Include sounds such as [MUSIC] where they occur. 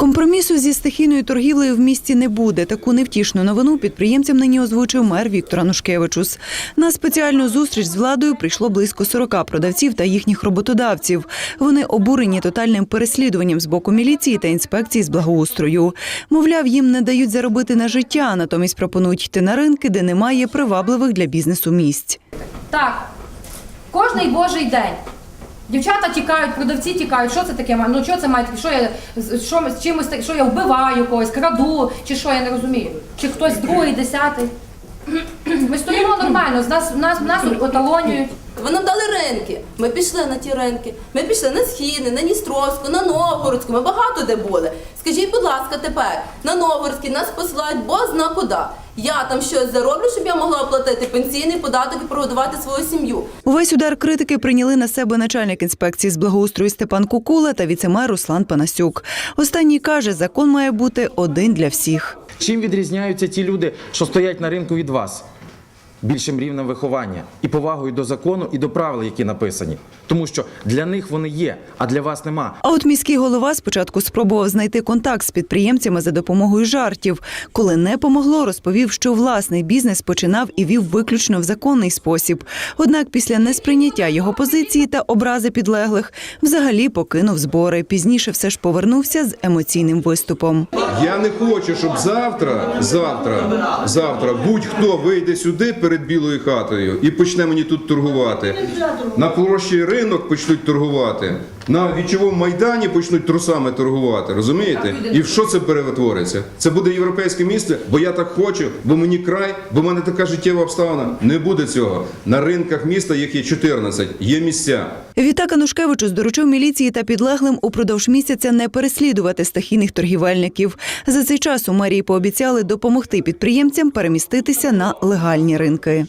Компромісу зі стихійною торгівлею в місті не буде. Таку невтішну новину підприємцям нині озвучив мер Віктор Анушкевичус. На спеціальну зустріч з владою прийшло близько 40 продавців та їхніх роботодавців. Вони обурені тотальним переслідуванням з боку міліції та інспекції з благоустрою. Мовляв, їм не дають заробити на життя, натомість пропонують йти на ринки, де немає привабливих для бізнесу місць. Так, кожний божий день. Дівчата тікають, продавці тікають. Що це таке? Ну що це має? Що я що, з чимось так- що я вбиваю когось, краду, чи що я не розумію? Чи хтось другий, десятий? [CLEARS THROAT] Ми стоїмо нормально, з нас нас нас оталонюють. Ви нам дали ринки. Ми пішли на ті ринки. Ми пішли на Східний, на Дністровську, на Новгородську. Ми багато де були. Скажіть, будь ласка, тепер на Новгородський нас посилають бо зна куди. Я там щось зароблю, щоб я могла оплатити пенсійний податок і прогодувати свою сім'ю. Увесь удар критики прийняли на себе начальник інспекції з благоустрою Степан Кукула та віцемер Руслан Панасюк. Останній каже, закон має бути один для всіх. Чим відрізняються ті люди, що стоять на ринку від вас? Більшим рівнем виховання і повагою до закону і до правил, які написані. Тому що для них вони є, а для вас нема. А от міський голова спочатку спробував знайти контакт з підприємцями за допомогою жартів. Коли не помогло, розповів, що власний бізнес починав і вів виключно в законний спосіб. Однак після несприйняття його позиції та образи підлеглих взагалі покинув збори. Пізніше все ж повернувся з емоційним виступом. Я не хочу, щоб завтра, завтра, завтра будь-хто вийде сюди перед білою хатою і почне мені тут торгувати. На площі ринок почнуть торгувати. На вічовому майдані почнуть трусами торгувати. Розумієте? І в що це перетвориться? Це буде європейське місце, бо я так хочу, бо мені край, бо в мене така життєва обставина. Не буде цього. На ринках міста, їх є 14, є місця. Відтак Анушкевичус доручив міліції та підлеглим упродовж місяця не переслідувати стихійних торгівельників. За цей час у мерії пообіцяли допомогти підприємцям переміститися на легальні ринки.